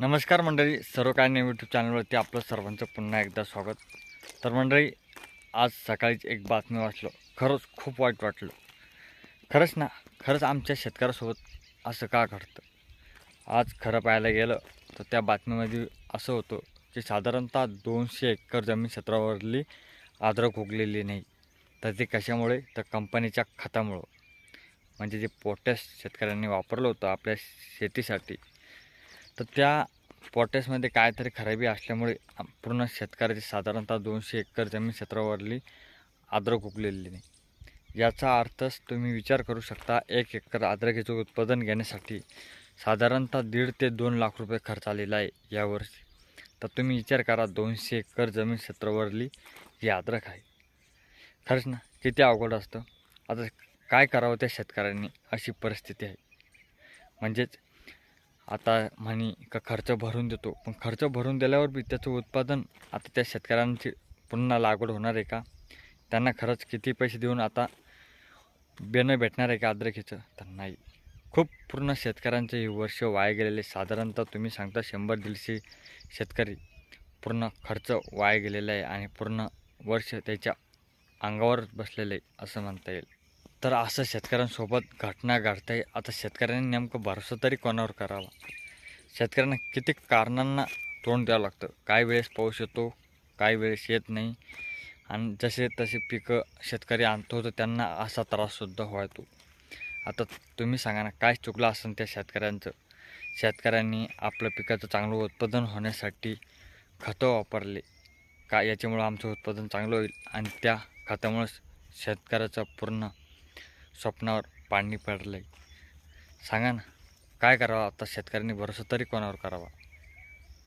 नमस्कार मंडळी सर्व काय नाही यूट्यूब चॅनलवरती आपलं सर्वांचं पुन्हा एकदा स्वागत. तर मंडळी आज सकाळीच एक बातमी वाचलो. खरंच खूप वाईट वाटलं. खरंच ना खरंच आमच्या शेतकऱ्यासोबत असं का घडतं? आज खरं पाहायला गेलं तर त्या बातमीमध्ये असं होतं की साधारणतः दोनशे एकर जमीन क्षेत्रावरली आद्रक उगलेली नाही. तर ते कशामुळे? तर कंपनीच्या खतामुळं. म्हणजे जे पोटॅश शेतकऱ्यांनी वापरलं होतं आपल्या शेतीसाठी तर त्या पॉटेसमध्ये काहीतरी खराबी असल्यामुळे पूर्ण शेतकऱ्याची साधारणतः दोनशे एकर जमीन क्षेत्रावरली अद्रक उगलेली नाही. याचा अर्थच तुम्ही विचार करू शकता एक एकर अद्रकीचं उत्पादन घेण्यासाठी साधारणतः दीड ते दोन लाख रुपये खर्च आलेला आहे यावर्षी तर तुम्ही विचार करा दोनशे एकर जमीन क्षेत्रावरली ही अद्रक आहे खरंच ना किती अवघड असतं. आता काय करावं त्या शेतकऱ्यांनी अशी परिस्थिती आहे? म्हणजेच आता म्हणी का खर्च भरून देतो. पण खर्च भरून दिल्यावर बी त्याचं उत्पादन आता त्या शेतकऱ्यांची पुन्हा लागवड होणार आहे का? त्यांना खरंच किती पैसे देऊन आता बेणं भेटणार आहे का अद्रकीचं तर नाही. खूप पूर्ण शेतकऱ्यांचे हे वर्ष वाया गेलेले. साधारणतः तुम्ही सांगता शंभर दीडशे शेतकरी पूर्ण खर्च वाया गेलेला आहे आणि पूर्ण वर्ष त्याच्या अंगावर बसलेलं आहे असं म्हणता येईल. तर असं शेतकऱ्यांसोबत घटना घडते. आता शेतकऱ्यांनी नेमकं भरोसा तरी कोणावर करावा? शेतकऱ्यांना किती कारणांना तोंड द्यावं लागतं? काही वेळेस पाऊस येतो काही वेळेस येत नाही. आणि जसे तसे पिकं शेतकरी आणतो तर त्यांना असा त्राससुद्धा व्हायतो. आता तुम्ही सांगा ना काय चुकलं असेल त्या शेतकऱ्यांचं? शेतकऱ्यांनी आपलं पिकाचं चांगलं उत्पादन होण्यासाठी खतं वापरले. का याच्यामुळं आमचं उत्पादन चांगलं होईल? आणि त्या खतामुळं शेतकऱ्याचं पूर्ण स्वप्नावर पाणी पडलं आहे सांगा ना काय करावं आता शेतकऱ्यांनी भरोसा तरी कोणावर करावा?